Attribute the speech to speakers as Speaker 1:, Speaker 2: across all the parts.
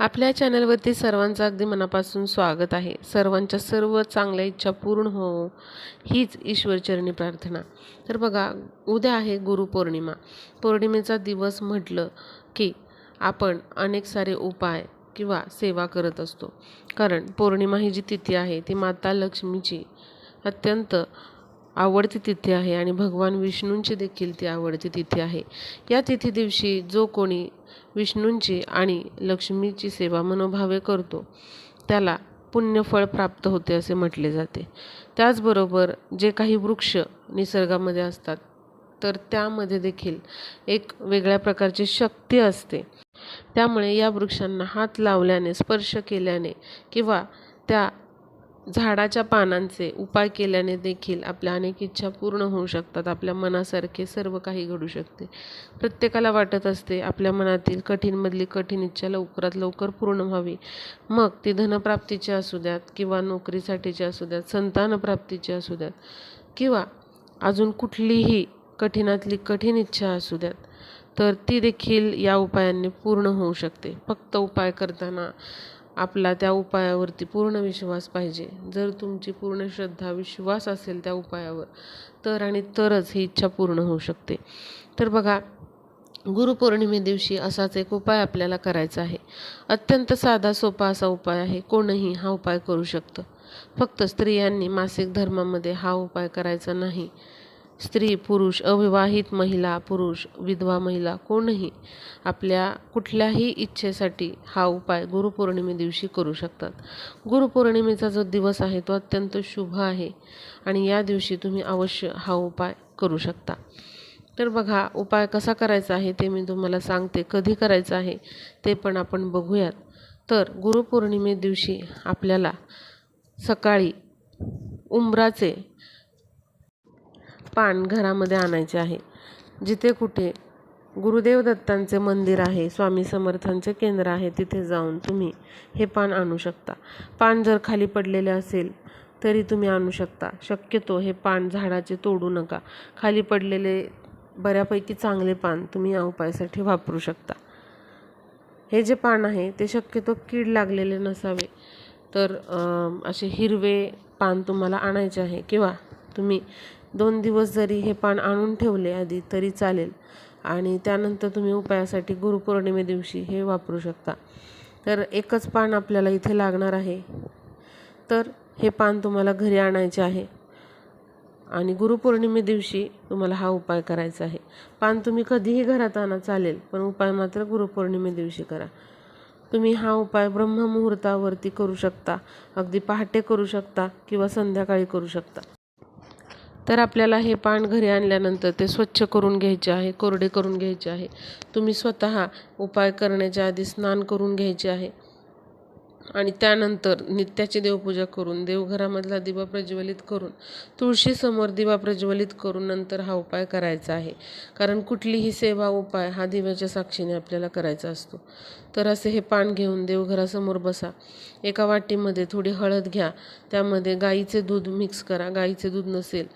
Speaker 1: आपल्या चॅनलवरती सर्वांचं अगदी मनापासून स्वागत आहे. सर्वांच्या सर्व चांगल्या इच्छा पूर्ण हो हीच ईश्वरचरणी प्रार्थना. तर बघा उद्या आहे गुरुपौर्णिमा पौर्णिमेचा दिवस म्हटलं की आपण अनेक सारे उपाय किंवा सेवा करत असतो. कारण पौर्णिमा ही जी तिथी आहे ती माता लक्ष्मीची अत्यंत आवडती तिथी आहे आणि भगवान विष्णूंची देखील ती आवडती तिथी आहे. या तिथी दिवशी जो कोणी विष्णूंची आणि लक्ष्मीची सेवा मनोभावे करतो त्याला पुण्यफळ प्राप्त होते असे म्हटले जाते. त्याचबरोबर जे काही वृक्ष निसर्गामध्ये असतात तर त्यामध्ये देखील एक वेगळ्या प्रकारची शक्ती असते. त्यामुळे या वृक्षांना हात लावल्याने स्पर्श केल्याने किंवा त्या झाडाच्या पानांचे उपाय केल्याने देखील आपल्या अनेक इच्छा पूर्ण होऊ शकतात. आपल्या मनासारखे सर्व काही घडू शकते. प्रत्येकाला वाटत असते आपल्या मनातील कठीणमधली कठीण इच्छा लवकरात लवकर पूर्ण व्हावी. मग ती धनप्राप्तीची असू द्यात किंवा नोकरीसाठीची असू द्यात संतानप्राप्तीची असू द्यात किंवा अजून कुठलीही कठीणातली कठीण इच्छा असू द्यात तर ती देखील या उपायांनी पूर्ण होऊ शकते. फक्त उपाय करताना आपला त्या उपायावरती पूर्ण विश्वास पाहिजे. जर तुमची पूर्ण श्रद्धा विश्वास असेल त्या उपायावर तर आणि तरच ही इच्छा पूर्ण होऊ शकते. तर बघा गुरुपौर्णिमे दिवशी असाच एक उपाय आपल्याला करायचा आहे. अत्यंत साधा सोपा असा उपाय आहे. कोणही हा उपाय करू शकतं. फक्त स्त्रियांनी मासिक धर्मामध्ये हा उपाय करायचा नाही. स्त्री पुरुष अविवाहित महिला पुरुष विधवा महिला कोणही आपल्या कुठल्याही इच्छेसाठी हा उपाय गुरुपौर्णिमे दिवशी करू शकतात. गुरुपौर्णिमेचा जो दिवस आहे तो अत्यंत शुभ आहे आणि या दिवशी तुम्ही अवश्य हा उपाय करू शकता. तर बघा उपाय कसा करायचा आहे ते मी तुम्हाला सांगते. कधी करायचं आहे ते पण आपण बघूयात. तर गुरुपौर्णिमे दिवशी आपल्याला सकाळी उंबराचे पान घरामध्ये आणायचे आहे. जिथे कुठे गुरुदेव दत्तांचे मंदिर आहे स्वामी समर्थांचे केंद्र आहे तिथे जाऊन तुम्ही हे पान आणू शकता. पान जर खाली पडलेले असेल तरी तुम्ही आणू शकता. शक्यतो हे पान झाडाचे तोडू नका. खाली पडलेले बऱ्यापैकी चांगले पान तुम्ही या उपायासाठी वापरू शकता. हे जे पान आहे ते शक्यतो कीड लागलेले नसावे. तर असे हिरवे पान तुम्हाला आणायचे आहे किंवा तुम्ही दोन दिवस जरी हे पान आणून ठेवले आधी तरी चालेल. आणि त्यानंतर तुम्ही उपायासाठी गुरुपौर्णिमे दिवशी हे वापरू शकता. तर एकच पान आपल्याला इथे लागणार आहे. तर हे पान तुम्हाला घरी आणायचे आहे. आणि गुरुपौर्णिमे दिवशी तुम्हाला हा उपाय करायचा आहे. पान तुम्ही कधीही घरात आणा चालेल पण उपाय मात्र गुरुपौर्णिमे दिवशी करा. तुम्ही हा उपाय ब्रह्ममुहूर्तावरती करू शकता. अगदी पहाटे करू शकता किंवा संध्याकाळी करू शकता. तर आपल्याला हे पान घरी आणल्यानंतर ते स्वच्छ करून घ्यायचे आहे कोरडे करून घ्यायचे आहे. तुम्ही स्वतः उपाय करण्याच्या आधी स्नान करून घ्यायचे आहे. आणि त्यानंतर नित्याची देवपूजा करून देवघरामधला दिवा प्रज्वलित करून तुळशीसमोर दिवा प्रज्वलित करून नंतर हा उपाय करायचा आहे. कारण कुठलीही सेवा उपाय हा दिव्याच्या साक्षीने आपल्याला करायचा असतो. तर असे हे पान घेऊन देवघरासमोर बसा. एका वाटीमध्ये थोडी हळद घ्या. त्यामध्ये गाईचे दूध मिक्स करा. गाईचे दूध नसेल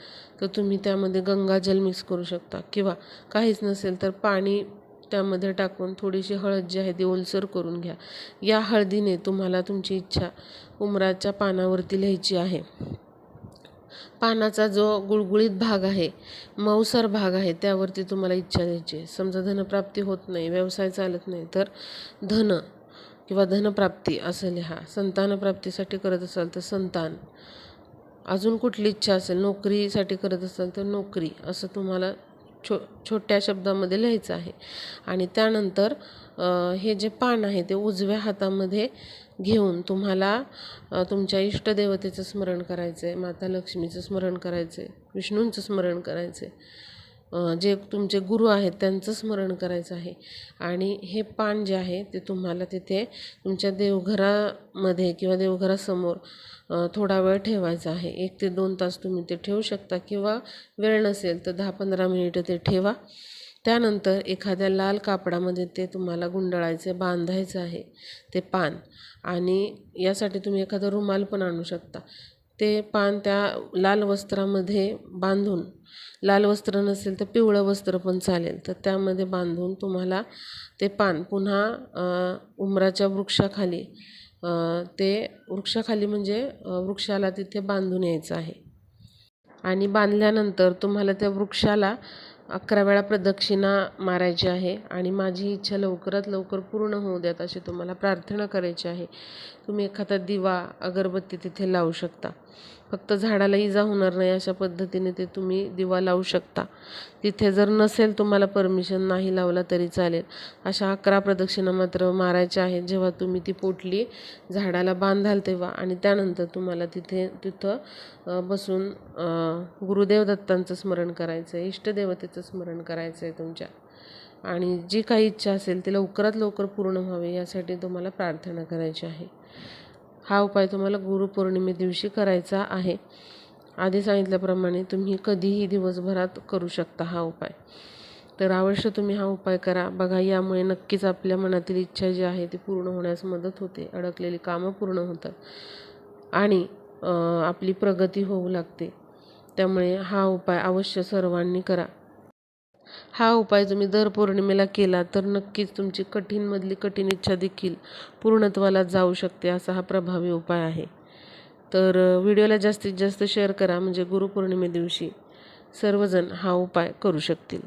Speaker 1: तर तुम्ही त्यामध्ये गंगाजल मिक्स करू शकता. किंवा काहीच नसेल तर पाणी त्यामध्ये टाकून थोडीशी हळद जी आहे ती ओलसर करून घ्या. या हळदीने तुम्हाला तुमची इच्छा उमराच्या पानावरती लिहायची आहे. पानाचा जो गुळगुळीत भाग आहे मऊसर भाग आहे त्यावरती तुम्हाला इच्छा द्यायची आहे. समजा धनप्राप्ती होत नाही व्यवसाय चालत नाही तर धन किंवा धनप्राप्ती असं लिहा. संतानप्राप्तीसाठी करत असाल तर संतान. अजून कुठली इच्छा असेल नोकरीसाठी करत असाल तर नोकरी असं तुम्हाला छो छोट्या शब्दामध्ये लिहायचं आहे. आणि त्यानंतर हे जे पान आहे ते उजव्या हातामध्ये घेऊन तुम्हाला तुमच्या इष्टदेवतेचं स्मरण करायचं आहे माता लक्ष्मीचं स्मरण करायचं आहे विष्णूंचं स्मरण करायचं आहे जे तुमचे गुरु आहेत त्यांचं स्मरण करायचं आहे. आणि हे पान जे आहे ते तुम्हाला तिथे तुमच्या देवघरामध्ये किंवा देवघरासमोर थोडा वेळ ठेवायचा आहे. एक ते दोन तास तुम्ही ते ठेवू शकता किंवा वेळ नसेल तर दहा पंधरा मिनिटं ते ठेवा. त्यानंतर एखाद्या लाल कापडामध्ये ते तुम्हाला गुंडाळायचे बांधायचं आहे ते पान. आणि यासाठी तुम्ही एखादा रुमाल पण आणू शकता. ते पान त्या लाल वस्त्रामध्ये बांधून लाल वस्त्र नसेल तर पिवळं वस्त्र पण चालेल. तर त्यामध्ये बांधून तुम्हाला ते पान पुन्हा उमराच्या वृक्षाखाली ते वृक्षाखाली म्हणजे वृक्षाला तिथे बांधून यायचं आहे. आणि बांधल्यानंतर तुम्हाला त्या वृक्षाला अकरा वेळा प्रदक्षिणा मारायची आहे आणि माझी इच्छा लवकरात लवकर पूर्ण होऊ द्यात अशी तुम्हाला प्रार्थना करायची आहे. तुम्ही एखादा दिवा अगरबत्ती तिथे लावू शकता. फक्त झाडाला इजा होणार नाही अशा पद्धतीने ते तुम्ही दिवा लावू शकता. तिथे जर नसेल तुम्हाला परमिशन नाही लावला तरी चालेल. अशा अकरा प्रदक्षिणा मात्र मारायच्या आहेत. जेव्हा तुम्ही ती पोटली झाडाला बांधाल तेव्हा आणि त्यानंतर तुम्हाला तिथे तिथं बसून गुरुदेव दत्तांचं स्मरण करायचं आहे इष्टदेवतेचं स्मरण करायचं आहे तुमच्या. आणि जी काही इच्छा असेल ती लवकरात लवकर पूर्ण व्हावी यासाठी तुम्हाला प्रार्थना करायची आहे. हा उपाय तुम्हाला गुरुपौर्णिमे दिवशी करायचा आहे. आधी सांगितल्याप्रमाणे तुम्ही कधीही दिवसभरात करू शकता हा उपाय. तर अवश्य तुम्ही हा उपाय करा. बघा यामुळे नक्कीच आपल्या मनातील इच्छा जी आहे ती पूर्ण होण्यास मदत होते. अडकलेली कामं पूर्ण होतात. आणि आपली प्रगती होऊ लागते. त्यामुळे हा उपाय अवश्य सर्वांनी करा. हा उपाय तुम्ही दर पौर्णिमेला केला तर नक्कीच तुमची कठीणमधली कठीण इच्छा देखील पूर्णत्वाला जाऊ शकते असा हा प्रभावी उपाय आहे. तर व्हिडिओला जास्तीत जास्त शेअर करा म्हणजे गुरुपौर्णिमे दिवशी सर्वजण हा उपाय करू शकतील.